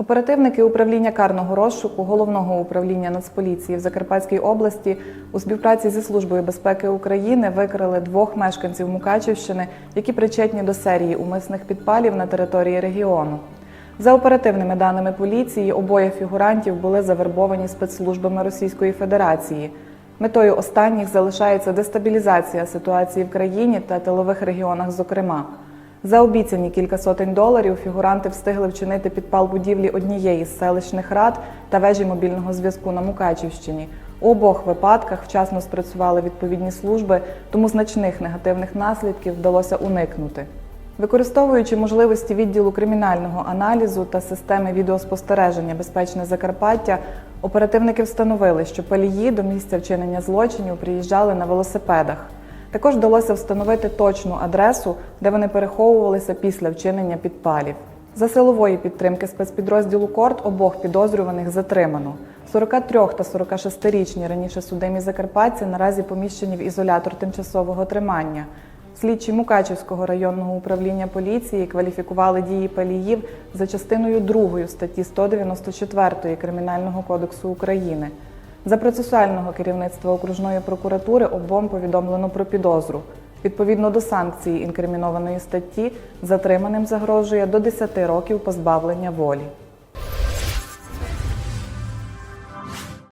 Оперативники управління карного розшуку головного управління Нацполіції в Закарпатській області у співпраці зі Службою безпеки України викрили двох мешканців Мукачівщини, які причетні до серії умисних підпалів на території регіону. За оперативними даними поліції, обоє фігурантів були завербовані спецслужбами Російської Федерації. Метою останніх залишається дестабілізація ситуації в країні та тилових регіонах, зокрема. За обіцяні кілька сотень доларів фігуранти встигли вчинити підпал будівлі однієї з селищних рад та вежі мобільного зв'язку на Мукачівщині. У обох випадках вчасно спрацювали відповідні служби, тому значних негативних наслідків вдалося уникнути. Використовуючи можливості відділу кримінального аналізу та системи відеоспостереження Безпечне Закарпаття, оперативники встановили, що палії до місця вчинення злочинів приїжджали на велосипедах. Також вдалося встановити точну адресу, де вони переховувалися після вчинення підпалів. За силової підтримки спецпідрозділу КОРД обох підозрюваних затримано. 43 та 46-річні раніше судимі закарпатці наразі поміщені в ізолятор тимчасового тримання. Слідчі Мукачівського районного управління поліції кваліфікували дії паліїв за частиною 2 статті 194 Кримінального кодексу України. За процесуального керівництва окружної прокуратури обом повідомлено про підозру. Відповідно до санкції інкримінованої статті, затриманим загрожує до 10 років позбавлення волі.